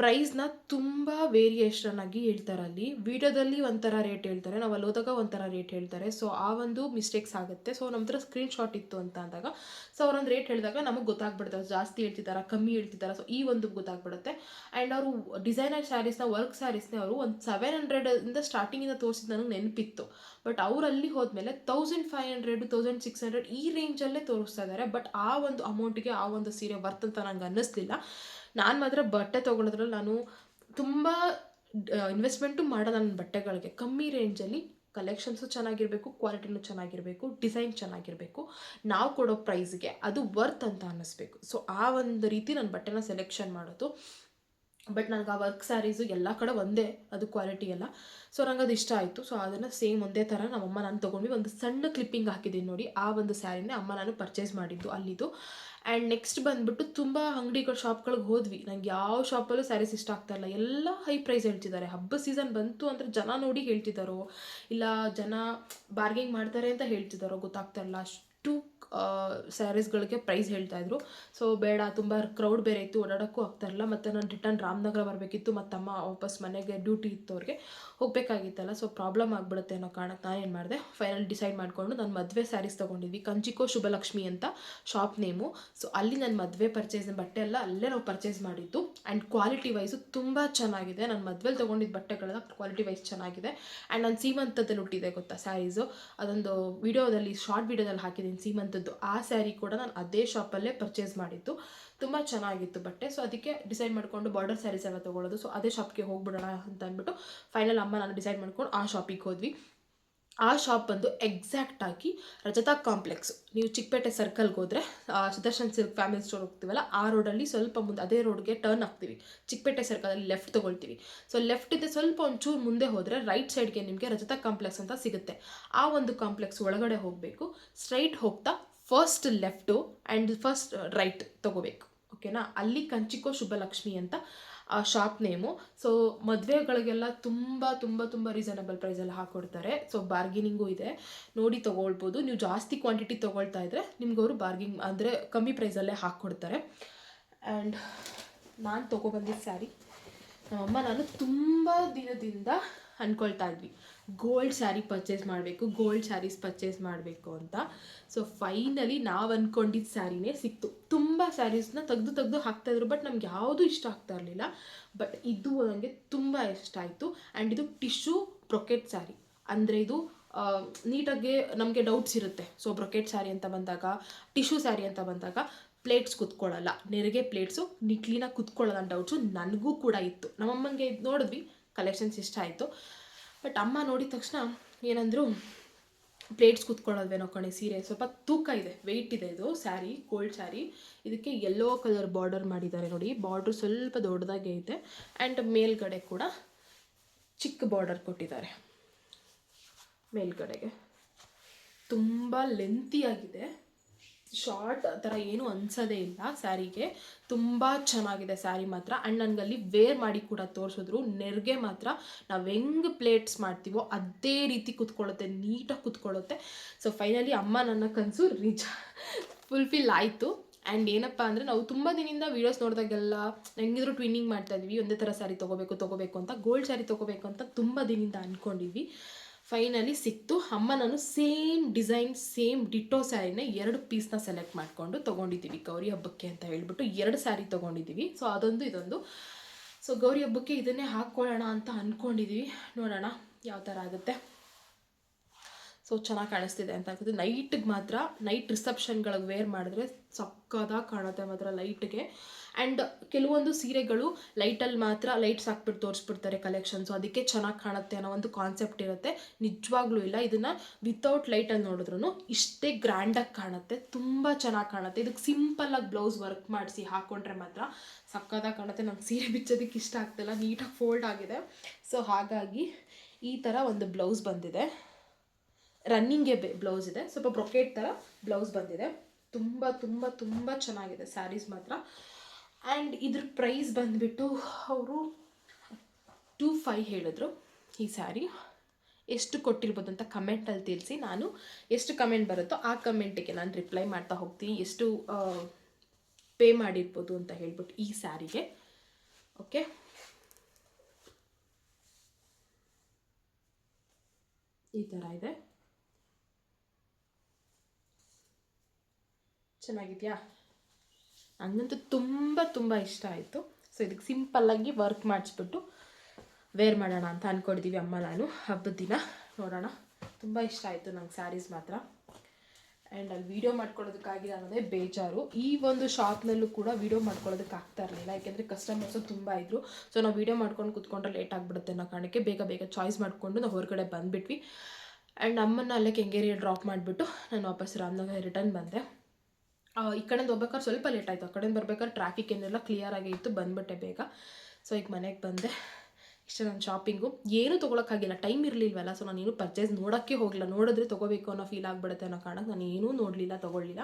ಪ್ರೈಸ್ನ ತುಂಬ ವೇರಿಯೇಷನ್ ಆಗಿ ಹೇಳ್ತಾರೆ ಅಲ್ಲಿ. ವೀಡಿಯೋದಲ್ಲಿ ಒಂಥರ ರೇಟ್ ಹೇಳ್ತಾರೆ, ನಾವು ಅಲ್ಲಿ ಹೋದಾಗ ಒಂಥರ ರೇಟ್ ಹೇಳ್ತಾರೆ. ಸೊ ಆ ಒಂದು ಮಿಸ್ಟೇಕ್ಸ್ ಆಗುತ್ತೆ. ಸೊ ನಮ್ಮ ಹತ್ರ ಸ್ಕ್ರೀನ್ಶಾಟ್ ಇತ್ತು ಅಂತ ಅಂದಾಗ ಸೊ ಅವರೊಂದು ರೇಟ್ ಹೇಳಿದಾಗ ನಮಗೆ ಗೊತ್ತಾಗ್ಬಿಡುತ್ತೆ ಜಾಸ್ತಿ ಹೇಳ್ತಿದ್ದಾರೆ, ಕಮ್ಮಿ ಹೇಳ್ತಿದ್ದಾರೆ ಸೊ ಈ ಒಂದು ಗೊತ್ತಾಗ್ಬಿಡುತ್ತೆ. ಆ್ಯಂಡ್ ಅವರು ಡಿಸೈನರ್ ಸ್ಯಾರೀಸ್ನ ವರ್ಕ್ ಸ್ಯಾರೀಸ್ನ ಅವರು ಒಂದು ಸೆವೆನ್ ಹಂಡ್ರೆಡಿಂದ ಸ್ಟಾರ್ಟಿಂಗಿಂದ ತೋರಿಸಿದ ನನಗೆ ನೆನಪಿತ್ತು. ಬಟ್ ಅವರಲ್ಲಿ ಹೋದ್ಮೇಲೆ thousand five hundred thousand six hundred ಈ ರೇಂಜಲ್ಲೇ ತೋರಿಸ್ತಾ ಇದ್ದಾರೆ ಬಟ್ ಆ ಒಂದು ಅಮೌಂಟಿಗೆ ಆ ಒಂದು ಸೀರೆ ವರ್ತ್ ಅಂತ ನಂಗೆ ಅನ್ನಿಸ್ಲಿಲ್ಲ. ನಾನು ಮಾತ್ರ ಬಟ್ಟೆ ತೊಗೊಳೋದ್ರಲ್ಲಿ ನಾನು ತುಂಬ ಇನ್ವೆಸ್ಟ್ಮೆಂಟು ಮಾಡೋದು ನನ್ನ ಬಟ್ಟೆಗಳಿಗೆ. ಕಮ್ಮಿ ರೇಂಜಲ್ಲಿ ಕಲೆಕ್ಷನ್ಸು ಚೆನ್ನಾಗಿರಬೇಕು ಕ್ವಾಲಿಟಿನೂ ಚೆನ್ನಾಗಿರಬೇಕು ಡಿಸೈನ್ ಚೆನ್ನಾಗಿರಬೇಕು. ನಾವು ಕೊಡೋ ಪ್ರೈಸ್ಗೆ ಅದು ವರ್ತ್ ಅಂತ ಅನ್ನಿಸ್ಬೇಕು. ಸೊ ಆ ಒಂದು ರೀತಿ ನನ್ನ ಬಟ್ಟೆನ ಸೆಲೆಕ್ಷನ್ ಮಾಡೋದು. ಬಟ್ ನನಗೆ ಆ ವರ್ಕ್ ಸ್ಯಾರೀಸು ಎಲ್ಲ ಕಡೆ ಒಂದೇ, ಅದು ಕ್ವಾಲಿಟಿ ಎಲ್ಲ. ಸೊ ನಂಗೆ ಅದು ಇಷ್ಟ ಆಯಿತು. ಸೊ ಅದನ್ನು ಸೇಮ್ ಒಂದೇ ಥರ ನಮ್ಮಮ್ಮ ನಾನು ತೊಗೊಂಡ್ವಿ ಒಂದು ಸಣ್ಣ ಕ್ಲಿಪ್ಪಿಂಗ್ ಹಾಕಿದ್ದೀನಿ ನೋಡಿ. ಆ ಒಂದು ಸ್ಯಾರಿನೇ ಅಮ್ಮ ನಾನು ಪರ್ಚೇಸ್ ಮಾಡಿದ್ದು ಅಲ್ಲಿದ್ದು ಆ್ಯಂಡ್ ನೆಕ್ಸ್ಟ್ ಬಂದುಬಿಟ್ಟು ತುಂಬ ಅಂಗಡಿಗಳು ಶಾಪ್ಗಳಿಗೆ ಹೋದ್ವಿ. ನಂಗೆ ಯಾವ ಶಾಪಲ್ಲೂ ಸ್ಯಾರೀಸ್ ಇಷ್ಟ ಆಗ್ತಾ ಇಲ್ಲ. ಎಲ್ಲ ಹೈ ಪ್ರೈಸ್ ಹೇಳ್ತಿದ್ದಾರೆ. ಹಬ್ಬ ಸೀಸನ್ ಬಂತು ಅಂದರೆ ಜನ ನೋಡಿ ಹೇಳ್ತಿದ್ದಾರೋ? ಇಲ್ಲ ಜನ ಬಾರ್ಗಿಂಗ್ ಮಾಡ್ತಾರೆ ಅಂತ ಹೇಳ್ತಿದ್ದಾರೋ? ಗೊತ್ತಾಗ್ತಾ ಇಲ್ಲ. ಅಷ್ಟು ಸ್ಯಾರೀಸ್ಗಳಿಗೆ ಪ್ರೈಸ್ ಹೇಳ್ತಾ ಇದ್ರು. ಸೊ ಬೇಡ, ತುಂಬ ಕ್ರೌಡ್ ಬೇರೆ ಇತ್ತು, ಓಡಾಡೋಕ್ಕೂ ಆಗ್ತಾಯಿರಲ್ಲ ಮತ್ತು ನಾನು ರಿಟರ್ನ್ ರಾಮನಗರ ಬರಬೇಕಿತ್ತು ಮತ್ತು ಅಮ್ಮ ವಾಪಸ್ ಮನೆಗೆ ಡ್ಯೂಟಿ ಇತ್ತು ಅವ್ರಿಗೆ ಹೋಗಬೇಕಾಗಿತ್ತಲ್ಲ ಸೊ ಪ್ರಾಬ್ಲಮ್ ಆಗಿಬಿಡುತ್ತೆ ಅನ್ನೋ ಕಾರಣಕ್ಕೆ ನಾನೇನು ಮಾಡಿದೆ ಫೈನಲ್ ಡಿಸೈಡ್ ಮಾಡಿಕೊಂಡು ನಾನು ಮದುವೆ ಸ್ಯಾರೀಸ್ ತೊಗೊಂಡಿದ್ವಿ. ಕಂಚಿಕೋ ಶುಭಲಕ್ಷ್ಮಿ ಅಂತ ಶಾಪ್ ನೇಮು ಸೊ ಅಲ್ಲಿ ನನ್ನ ಮದುವೆ ಪರ್ಚೇಸ್ ಬಟ್ಟೆ ಎಲ್ಲ ಅಲ್ಲೇ ನಾವು ಪರ್ಚೇಸ್ ಮಾಡಿದ್ದು. ಆ್ಯಂಡ್ ಕ್ವಾಲಿಟಿ ವೈಸು ತುಂಬ ಚೆನ್ನಾಗಿದೆ. ನಾನು ಮದುವೆಲಿ ತೊಗೊಂಡಿದ್ದ ಬಟ್ಟೆಗಳೆಲ್ಲ ಕ್ವಾಲಿಟಿ ವೈಸ್ ಚೆನ್ನಾಗಿದೆ. ಆ್ಯಂಡ್ ನಾನು ಸೀಮಂತದಲ್ಲಿ ಹುಟ್ಟಿದೆ ಗೊತ್ತಾ ಸ್ಯಾರೀಸು ಅದೊಂದು ವಿಡಿಯೋದಲ್ಲಿ ಶಾರ್ಟ್ ವಿಡಿಯೋದಲ್ಲಿ ಹಾಕಿದ್ದೀನಿ. ಸೀಮಂತದ್ದು ಆ ಸ್ಯಾರಿ ಕೂಡ ನಾನು ಅದೇ ಶಾಪಲ್ಲೇ ಪರ್ಚೇಸ್ ಮಾಡಿದ್ದು. ತುಂಬ ಚೆನ್ನಾಗಿತ್ತು ಬಟ್ಟೆ. ಸೊ ಅದಕ್ಕೆ ಡಿಸೈಡ್ ಮಾಡಿಕೊಂಡು ಬಾರ್ಡರ್ ಸ್ಯಾರೀಸ್ ಎಲ್ಲ ತೊಗೊಳ್ಳೋದು ಸೊ ಅದೇ ಶಾಪ್ಗೆ ಹೋಗ್ಬಿಡೋಣ ಅಂತ ಅಂದ್ಬಿಟ್ಟು ಫೈನಲ್ ಅಮ್ಮ ನಾನು ಡಿಸೈಡ್ ಮಾಡ್ಕೊಂಡು ಆ ಶಾಪಿಗೆ ಹೋದ್ವಿ. ಆ ಶಾಪ್ ಬಂದು ಎಕ್ಸಾಕ್ಟಾಗಿ ರಜತಾ ಕಾಂಪ್ಲೆಕ್ಸ್ ನೀವು ಚಿಕ್ಕಪೇಟೆ ಸರ್ಕಲ್ಗೆ ಹೋದರೆ ಸುದರ್ಶನ್ ಸಿಲ್ಕ್ ಫ್ಯಾಮಿಲಿ ಸ್ಟೋರ್ ಹೋಗ್ತೀವಲ್ಲ, ಆ ರೋಡಲ್ಲಿ ಸ್ವಲ್ಪ ಮುಂದೆ, ಅದೇ ರೋಡ್ಗೆ ಟರ್ನ್ ಆಗ್ತೀವಿ. ಚಿಕ್ಕಪೇಟೆ ಸರ್ಕಲಲ್ಲಿ ಲೆಫ್ಟ್ ತೊಗೊಳ್ತೀವಿ. ಸೊ ಲೆಫ್ಟ್ ಇದೆ ಸ್ವಲ್ಪ ಒಂಚೂರು ಮುಂದೆ ಹೋದರೆ ರೈಟ್ ಸೈಡ್ಗೆ ನಿಮಗೆ ರಜತಾ ಕಾಂಪ್ಲೆಕ್ಸ್ ಅಂತ ಸಿಗುತ್ತೆ. ಆ ಒಂದು ಕಾಂಪ್ಲೆಕ್ಸ್ ಒಳಗಡೆ ಹೋಗಬೇಕು. ಸ್ಟ್ರೈಟ್ ಹೋಗ್ತಾ first left and first right ತೊಗೋಬೇಕು. ಓಕೆನಾ ಅಲ್ಲಿ ಕಂಚಿಕೋ ಶುಭಲಕ್ಷ್ಮಿ ಅಂತ ಆ ಶಾಪ್ ನೇಮು. ಸೊ ಮದುವೆಗಳಿಗೆಲ್ಲ ತುಂಬ ತುಂಬ ತುಂಬ ರೀಸನಬಲ್ ಪ್ರೈಸಲ್ಲಿ ಹಾಕ್ಕೊಡ್ತಾರೆ ಸೊ ಬಾರ್ಗಿನಿಂಗು ಇದೆ. ನೋಡಿ ತೊಗೊಳ್ಬೋದು. ನೀವು ಜಾಸ್ತಿ ಕ್ವಾಂಟಿಟಿ ತೊಗೊಳ್ತಾ ಇದ್ದರೆ ನಿಮ್ಗೆ ಅವರು ಬಾರ್ಗಿಂಗ್ ಅಂದರೆ ಕಮ್ಮಿ ಪ್ರೈಸಲ್ಲೇ ಹಾಕ್ಕೊಡ್ತಾರೆ ಆ್ಯಂಡ್ ನಾನು ತೊಗೊಬಂದಿದ್ದ ಸ್ಯಾರಿ ನಮ್ಮಮ್ಮ ನಾನು ತುಂಬ ದಿನದಿಂದ ಅಂದ್ಕೊಳ್ತಾ ಇದ್ವಿ. ಗೋಲ್ಡ್ ಸ್ಯಾರಿ ಪರ್ಚೇಸ್ ಮಾಡಬೇಕು ಗೋಲ್ಡ್ ಸ್ಯಾರೀಸ್ ಪರ್ಚೇಸ್ ಮಾಡಬೇಕು ಅಂತ. ಸೊ ಫೈನಲಿ ನಾವು ಅಂದ್ಕೊಂಡಿದ್ದ ಸ್ಯಾರಿನೇ ಸಿಕ್ತು. ತುಂಬ ಸ್ಯಾರೀಸ್ನ ತೆಗೆದು ತೆಗೆದು ಹಾಕ್ತಾಯಿದ್ರು ಬಟ್ ನಮ್ಗೆ ಯಾವುದು ಇಷ್ಟ ಆಗ್ತಾ ಇರಲಿಲ್ಲ. ಬಟ್ ಇದು ನನಗೆ ತುಂಬ ಇಷ್ಟ ಆಯಿತು. ಆ್ಯಂಡ್ ಇದು ಟಿಶ್ಯೂ ಬ್ರೊಕೆಟ್ ಸ್ಯಾರಿ ಅಂದರೆ ಇದು ನೀಟಾಗಿ ನಮಗೆ ಡೌಟ್ಸ್ ಇರುತ್ತೆ. ಸೊ ಬ್ರೊಕೆಟ್ ಸ್ಯಾರಿ ಅಂತ ಬಂದಾಗ ಟಿಶ್ಯೂ ಸ್ಯಾರಿ ಅಂತ ಬಂದಾಗ ಪ್ಲೇಟ್ಸ್ ಕುತ್ಕೊಳ್ಳಲ್ಲ. ನೆರಿಗೆ ಪ್ಲೇಟ್ಸು ನೀ ಕ್ಲೀನಾಗಿ ಕುತ್ಕೊಳ್ಳೋಲ್ಲ ಡೌಟ್ಸು ನನಗೂ ಕೂಡ ಇತ್ತು. ನಮ್ಮಮ್ಮಂಗೆ ಇದು ನೋಡಿದ್ವಿ ಕಲೆಕ್ಷನ್ಸ್ ಇಷ್ಟ ಆಯಿತು. ಬಟ್ ಅಮ್ಮ ನೋಡಿದ ತಕ್ಷಣ ಏನಂದ್ರು ಪ್ಲೇಟ್ಸ್ ಕುತ್ಕೊಳ್ಳೋದ್ವೇನೋ ಕಣೆ, ಸೀರೆ. ಸ್ವಲ್ಪ ತೂಕ ಇದೆ ವೆಯ್ಟ್ ಇದೆ ಇದು ಸ್ಯಾರಿ ಗೋಲ್ಡ್ ಸ್ಯಾರಿ ಇದಕ್ಕೆ ಯೆಲ್ಲೋ ಕಲರ್ ಬಾರ್ಡರ್ ಮಾಡಿದ್ದಾರೆ ನೋಡಿ. ಬಾರ್ಡ್ರ್ ಸ್ವಲ್ಪ ದೊಡ್ಡದಾಗೆ ಇದೆ ಆ್ಯಂಡ್ ಮೇಲ್ಗಡೆ ಕೂಡ ಚಿಕ್ಕ ಬಾರ್ಡರ್ ಕೊಟ್ಟಿದ್ದಾರೆ. ಮೇಲ್ಗಡೆಗೆ. ತುಂಬ ಲೆಂತಿಯಾಗಿದೆ ಶಾರ್ಟ್ ಆ ಥರ ಏನೂ ಅನ್ಸೋದೇ ಇಲ್ಲ. ಸ್ಯಾರಿಗೆ ತುಂಬ ಚೆನ್ನಾಗಿದೆ ಸ್ಯಾರಿ ಮಾತ್ರ. ಆ್ಯಂಡ್ ನನಗಲ್ಲಿ ವೇರ್ ಮಾಡಿ ಕೂಡ ತೋರಿಸಿದ್ರು. ನೆರಿಗೆ ಮಾತ್ರ ನಾವು ಹೆಂಗೆ ಪ್ಲೇಟ್ಸ್ ಮಾಡ್ತೀವೋ ಅದೇ ರೀತಿ ಕುತ್ಕೊಳ್ಳುತ್ತೆ, ನೀಟಾಗಿ ಕುತ್ಕೊಳ್ಳುತ್ತೆ. ಸೊ ಫೈನಲಿ ಅಮ್ಮ ನನ್ನ ಕನಸು ರೀಚ್ ಫುಲ್ಫಿಲ್ ಆಯಿತು. ಆ್ಯಂಡ್ ಏನಪ್ಪ ಅಂದರೆ ನಾವು ತುಂಬ ದಿನದಿಂದ ವೀಡಿಯೋಸ್ ನೋಡಿದಾಗೆಲ್ಲ ಹೆಂಗಿದ್ರು ಟ್ವಿನ್ನಿಂಗ್ ಮಾಡ್ತಾ ಇದ್ವಿ. ಒಂದೇ ಥರ ಸ್ಯಾರಿ ತೊಗೋಬೇಕು ತೊಗೋಬೇಕು ಅಂತ ಗೋಲ್ಡ್ ಸ್ಯಾರಿ ತೊಗೋಬೇಕು ಅಂತ ತುಂಬ ದಿನದಿಂದ ಅಂದ್ಕೊಂಡಿದ್ವಿ ಫೈನಲಿ ಸಿಕ್ತು. ಅಮ್ಮ ನಾನು ಸೇಮ್ ಡಿಸೈನ್, ಸೇಮ್ ಡಿಟೋ ಸ್ಯಾರಿನ ಎರಡು ಪೀಸ್ನ ಸೆಲೆಕ್ಟ್ ಮಾಡಿಕೊಂಡು ತೊಗೊಂಡಿದ್ದೀವಿ ಗೌರಿ ಹಬ್ಬಕ್ಕೆ ಅಂತ ಹೇಳ್ಬಿಟ್ಟು ಎರಡು ಸ್ಯಾರಿ ತೊಗೊಂಡಿದ್ದೀವಿ. ಸೊ ಅದೊಂದು, ಇದೊಂದು. ಸೊ ಗೌರಿ ಹಬ್ಬಕ್ಕೆ ಇದನ್ನೇ ಹಾಕ್ಕೊಳ್ಳೋಣ ಅಂತ ಅಂದ್ಕೊಂಡಿದ್ದೀವಿ ನೋಡೋಣ ಯಾವ ಥರ ಆಗುತ್ತೆ. ಸೊ ಚೆನ್ನಾಗಿ ಕಾಣಿಸ್ತಿದೆ ಅಂತ ಅನ್ಸುತ್ತೆ ನೈಟ್ಗೆ ಮಾತ್ರ ನೈಟ್ ರಿಸೆಪ್ಷನ್ಗಳಿಗೆ ವೇರ್ ಮಾಡಿದ್ರೆ ಸಕ್ಕದಾಗಿ ಕಾಣುತ್ತೆ ಮಾತ್ರ ಲೈಟ್ಗೆ ಆ್ಯಂಡ್ ಕೆಲವೊಂದು ಸೀರೆಗಳು ಲೈಟಲ್ಲಿ ಮಾತ್ರ ಲೈಟ್ಸ್ ಹಾಕ್ಬಿಟ್ಟು ತೋರಿಸ್ಬಿಡ್ತಾರೆ ಕಲೆಕ್ಷನ್ಸು ಅದಕ್ಕೆ ಚೆನ್ನಾಗಿ ಕಾಣುತ್ತೆ ಅನ್ನೋ ಒಂದು ಕಾನ್ಸೆಪ್ಟ್ ಇರುತ್ತೆ. ನಿಜವಾಗ್ಲೂ ಇಲ್ಲ. ಇದನ್ನು ವಿತೌಟ್ ಲೈಟಲ್ಲಿ ನೋಡಿದ್ರು ಇಷ್ಟೇ ಗ್ರ್ಯಾಂಡಾಗಿ ಕಾಣುತ್ತೆ. ತುಂಬ ಚೆನ್ನಾಗಿ ಕಾಣುತ್ತೆ. ಇದಕ್ಕೆ ಸಿಂಪಲ್ಲಾಗಿ ಬ್ಲೌಸ್ ವರ್ಕ್ ಮಾಡಿಸಿ ಹಾಕ್ಕೊಂಡ್ರೆ ಮಾತ್ರ ಸಕ್ಕದಾಗಿ ಕಾಣುತ್ತೆ. ನಂಗೆ ಸೀರೆ ಬಿಚ್ಚೋದಕ್ಕೆ ಇಷ್ಟ ಆಗ್ತಿಲ್ಲ. ನೀಟಾಗಿ ಫೋಲ್ಡ್ ಆಗಿದೆ. ಸೊ ಹಾಗಾಗಿ ಈ ಥರ ಒಂದು ಬ್ಲೌಸ್ ಬಂದಿದೆ. ರನ್ನಿಂಗ್ಗೆ ಬ್ಲೌಸ್ ಇದೆ. ಸ್ವಲ್ಪ ಬ್ರೊಕೇಟ್ ಥರ ಬ್ಲೌಸ್ ಬಂದಿದೆ. ತುಂಬ ತುಂಬ ತುಂಬ ಚೆನ್ನಾಗಿದೆ ಸ್ಯಾರೀಸ್ ಮಾತ್ರ. ಆ್ಯಂಡ್ ಇದ್ರ ಪ್ರೈಸ್ ಬಂದುಬಿಟ್ಟು ಅವರು ಟೂ ಫೈ ಹೇಳಿದ್ರು ಈ ಸ್ಯಾರಿ ಎಷ್ಟು ಕೊಟ್ಟಿರ್ಬೋದು ಅಂತ ಕಮೆಂಟಲ್ಲಿ ತಿಳಿಸಿ. ನಾನು ಎಷ್ಟು ಕಮೆಂಟ್ ಬರುತ್ತೋ ಆ ಕಮೆಂಟಿಗೆ ನಾನು ರಿಪ್ಲೈ ಮಾಡ್ತಾ ಹೋಗ್ತೀನಿ. ಎಷ್ಟು ಪೇ ಮಾಡಿರ್ಬೋದು ಅಂತ ಹೇಳ್ಬಿಟ್ಟು ಈ ಸ್ಯಾರಿಗೆ ಓಕೆ ಈ ಥರ ಇದೆ. ಚೆನ್ನಾಗಿದೆಯಾ? ನನಗಂತೂ ತುಂಬ ತುಂಬ ಇಷ್ಟ ಆಯಿತು. ಸೊ ಇದಕ್ಕೆ ಸಿಂಪಲ್ಲಾಗಿ ವರ್ಕ್ ಮಾಡಿಸ್ಬಿಟ್ಟು ವೇರ್ ಮಾಡೋಣ ಅಂತ ಅಂದ್ಕೊಂಡಿದ್ದೀವಿ ಅಮ್ಮ ನಾನು. ಹಬ್ಬದ ದಿನ. ನೋಡೋಣ. ತುಂಬ ಇಷ್ಟ ಆಯಿತು ನಂಗೆ ಸ್ಯಾರೀಸ್ ಮಾತ್ರ. ಆ್ಯಂಡ್ ಅಲ್ಲಿ ವೀಡಿಯೋ ಮಾಡ್ಕೊಳ್ಳೋದಕ್ಕಾಗಿಲ್ಲ ಅನ್ನೋದೇ ಬೇಜಾರು. ಈ ಒಂದು ಶಾಪ್ನಲ್ಲೂ ಕೂಡ ವೀಡಿಯೋ ಮಾಡ್ಕೊಳ್ಳೋದಕ್ಕೆ ಆಗ್ತಾ ಇರಲಿಲ್ಲ. ಯಾಕೆಂದರೆ ಕಸ್ಟಮರ್ಸು ತುಂಬ ಇದ್ದರು ಸೊ ನಾವು ವೀಡಿಯೋ ಮಾಡ್ಕೊಂಡು ಕೂತ್ಕೊಂಡ್ರೆ ಲೇಟ್ ಆಗಿಬಿಡುತ್ತೆ ಅನ್ನೋ ಕಾರಣಕ್ಕೆ ಬೇಗ ಬೇಗ ಚಾಯ್ಸ್ ಮಾಡಿಕೊಂಡು ನಾವು ಹೊರಗಡೆ ಬಂದುಬಿಟ್ವಿ. ಆ್ಯಂಡ್ ಅಮ್ಮನ್ನ ಅಲ್ಲೇ ಕೆಂಗೇರಿಯಲ್ಲಿ ಡ್ರಾಪ್ ಮಾಡಿಬಿಟ್ಟು ನಾನು ವಾಪಸ್ ರಾಮನಗರ ರಿಟರ್ನ್ ಬಂದೆ. ಈ ಕಡೆಯಿಂದ ಹೋಗ್ಬೇಕಾದ್ರೆ ಸ್ವಲ್ಪ ಲೇಟ್ ಆಯಿತು. ಆ ಕಡೆಯಿಂದ ಬರ್ಬೇಕಾದ್ರೆ ಟ್ರಾಫಿಕ್ ಏನೆಲ್ಲ ಕ್ಲಿಯರ್ ಆಗಿತ್ತು ಬಂದ್ಬಿಟ್ಟೆ ಬೇಗ. ಸೊ ಈಗ ಮನೆಗೆ ಬಂದೆ. ಇಷ್ಟ ನನ್ನ ಶಾಪಿಂಗು ಏನೂ ತೊಗೊಳಕ್ಕಾಗಿಲ್ಲ ಟೈಮ್ ಇರಲಿಲ್ವಲ್ಲ ಸೊ ನಾನು ಏನು ಪರ್ಚೇಸ್ ನೋಡೋಕ್ಕೆ ಹೋಗಲಿಲ್ಲ. ನೋಡಿದ್ರೆ ತೊಗೋಬೇಕು ಅನ್ನೋ ಫೀಲ್ ಆಗಿಬಿಡುತ್ತೆ ಅನ್ನೋ ಕಾರಣಕ್ಕೆ ನಾನು ಏನೂ ನೋಡಲಿಲ್ಲ, ತೊಗೊಳ್ಳಿಲ್ಲ.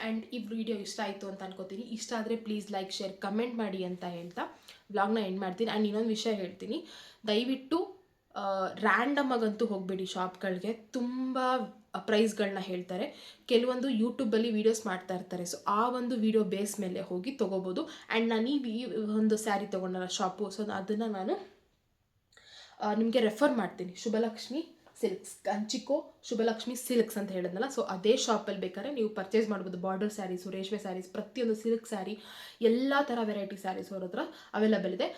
ಆ್ಯಂಡ್ ಈ ವಿಡಿಯೋ ಇಷ್ಟ ಆಯಿತು ಅಂತ ಅನ್ಕೋತೀನಿ. ಇಷ್ಟ ಆದರೆ ಪ್ಲೀಸ್ ಲೈಕ್ ಶೇರ್ ಕಮೆಂಟ್ ಮಾಡಿ ಅಂತ ಹೇಳ್ತಾ ವ್ಲಾಗ್ನ ಎಂಡ್ ಮಾಡ್ತೀನಿ. ಆ್ಯಂಡ್ ಇನ್ನೊಂದು ವಿಷಯ ಹೇಳ್ತೀನಿ. ದಯವಿಟ್ಟು ರ್ಯಾಂಡಮ್ ಆಗಂತೂ ಹೋಗಬೇಡಿ ಶಾಪ್ಗಳಿಗೆ ತುಂಬ ಪ್ರೈಸ್ಗಳನ್ನ ಹೇಳ್ತಾರೆ. ಕೆಲವೊಂದು ಯೂಟ್ಯೂಬಲ್ಲಿ ವೀಡಿಯೋಸ್ ಮಾಡ್ತಾ ಇರ್ತಾರೆ. ಸೊ ಆ ಒಂದು ವಿಡಿಯೋ ಬೇಸ್ ಮೇಲೆ ಹೋಗಿ ತೊಗೋಬೋದು. ಆ್ಯಂಡ್ ನಾನು ಈ ಒಂದು ಸ್ಯಾರಿ ತೊಗೊಂಡಲ್ಲ ಶಾಪು ಸೊ ಅದನ್ನು ನಾನು ನಿಮಗೆ ರೆಫರ್ ಮಾಡ್ತೀನಿ. ಶುಭಲಕ್ಷ್ಮಿ. ಸಿಲ್ಕ್ಸ್, ಕಂಚಿಕೋ, ಶುಭಲಕ್ಷ್ಮಿ ಸಿಲ್ಕ್ಸ್ ಅಂತ ಹೇಳಿದ್ನಲ್ಲ. ಸೊ ಅದೇ ಶಾಪಲ್ಲಿ ಬೇಕಾದ್ರೆ ನೀವು ಪರ್ಚೇಸ್ ಮಾಡ್ಬೋದು. ಬಾರ್ಡರ್ ಸ್ಯಾರೀಸು ರೇಷ್ಮೆ ಸ್ಯಾರೀಸ್ ಪ್ರತಿಯೊಂದು ಸಿಲ್ಕ್ ಸ್ಯಾರಿ ಎಲ್ಲ ಥರ ವೆರೈಟಿ ಸ್ಯಾರೀಸ್ ಅವ್ರ ಹತ್ರ ಅವೈಲಬಲ್ ಇದೆ.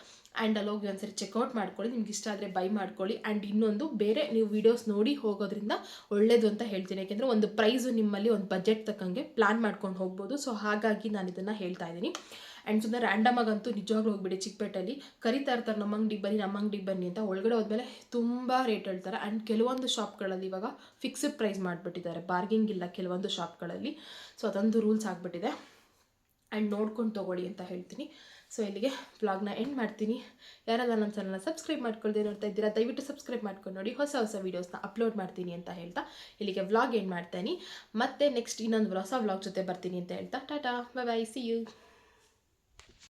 ಆ್ಯಂಡ್ ಅಲ್ಲಿ ಹೋಗಿ ಒಂದ್ಸರಿ ಚೆಕ್ಔಟ್ ಮಾಡ್ಕೊಳ್ಳಿ. ನಿಮ್ಗೆ ಇಷ್ಟ ಆದರೆ ಬೈ ಮಾಡ್ಕೊಳ್ಳಿ. ಆ್ಯಂಡ್ ಇನ್ನೊಂದು, ಬೇರೆ ನೀವು ವೀಡಿಯೋಸ್ ನೋಡಿ ಹೋಗೋದ್ರಿಂದ ಒಳ್ಳೇದು ಅಂತ ಹೇಳ್ತೀನಿ. ಯಾಕೆಂದರೆ ಒಂದು ಪ್ರೈಸು ನಿಮ್ಮಲ್ಲಿ ಒಂದು ಬಜೆಟ್ ತಕ್ಕಂಗೆ ಪ್ಲ್ಯಾನ್ ಮಾಡ್ಕೊಂಡು ಹೋಗ್ಬೋದು. ಸೊ ಹಾಗಾಗಿ ನಾನು ಇದನ್ನು ಹೇಳ್ತಾ ಇದ್ದೀನಿ. ಆ್ಯಂಡ್ ಸುಮ್ಮನೆ ರ್ಯಾಂಡಮ್ ಆಗಂತೂ ನಿಜವಾಗ್ಲೂ ಹೋಗ್ಬಿಡಿ ಚಿಕ್ಕಪೇಟೆಯಲ್ಲಿ ಕರಿತಾ ಇರ್ತಾರೆ ನಮ್ಮ ಅಂಗಡಿಗೆ ಬನ್ನಿ ನಮ್ಮ ಅಂಗಡಿಗೆ ಬನ್ನಿ ಅಂತ ಒಳಗಡೆ ಹೋದ್ಮೇಲೆ ತುಂಬ ರೇಟ್ ಹೇಳ್ತಾರೆ. ಆ್ಯಂಡ್ ಕೆಲವೊಂದು ಶಾಪ್ಗಳಲ್ಲಿ ಇವಾಗ ಫಿಕ್ಸ್ಡ್ ಪ್ರೈಸ್ ಮಾಡಿಬಿಟ್ಟಿದ್ದಾರೆ. ಬಾರ್ಗಿಂಗ್ ಇಲ್ಲ ಕೆಲವೊಂದು ಶಾಪ್ಗಳಲ್ಲಿ ಸೊ ಅದೊಂದು ರೂಲ್ಸ್ ಆಗಿಬಿಟ್ಟಿದೆ. ಆ್ಯಂಡ್ ನೋಡ್ಕೊಂಡು ತೊಗೊಳ್ಳಿ ಅಂತ ಹೇಳ್ತೀನಿ. ಸೊ ಇಲ್ಲಿಗೆ ಬ್ಲಾಗ್ನ ಎಂಡ್ ಮಾಡ್ತೀನಿ. ಯಾರೆಲ್ಲ ನನ್ನ ಚಾನಲ್ನ ಸಬ್ಸ್ಕ್ರೈಬ್ ಮಾಡ್ಕೊಳ್ದೆ ನೋಡ್ತಾ ಇದ್ದೀರಾ, ದಯವಿಟ್ಟು ಸಬ್ಸ್ಕ್ರೈಬ್ ಮಾಡ್ಕೊಂಡು ನೋಡಿ ಹೊಸ ಹೊಸ ವೀಡಿಯೋಸ್ನ ಅಪ್ಲೋಡ್ ಮಾಡ್ತೀನಿ ಅಂತ ಹೇಳ್ತಾ ಇಲ್ಲಿಗೆ ವ್ಲಾಗ್ ಎಂಡ್ ಮಾಡ್ತೀನಿ. ಮತ್ತೆ ನೆಕ್ಸ್ಟ್ ಇನ್ನೊಂದು ಹೊಸ ವ್ಲಾಗ್ ಜೊತೆ ಬರ್ತೀನಿ ಅಂತ ಹೇಳ್ತಾ, tata bye bye see you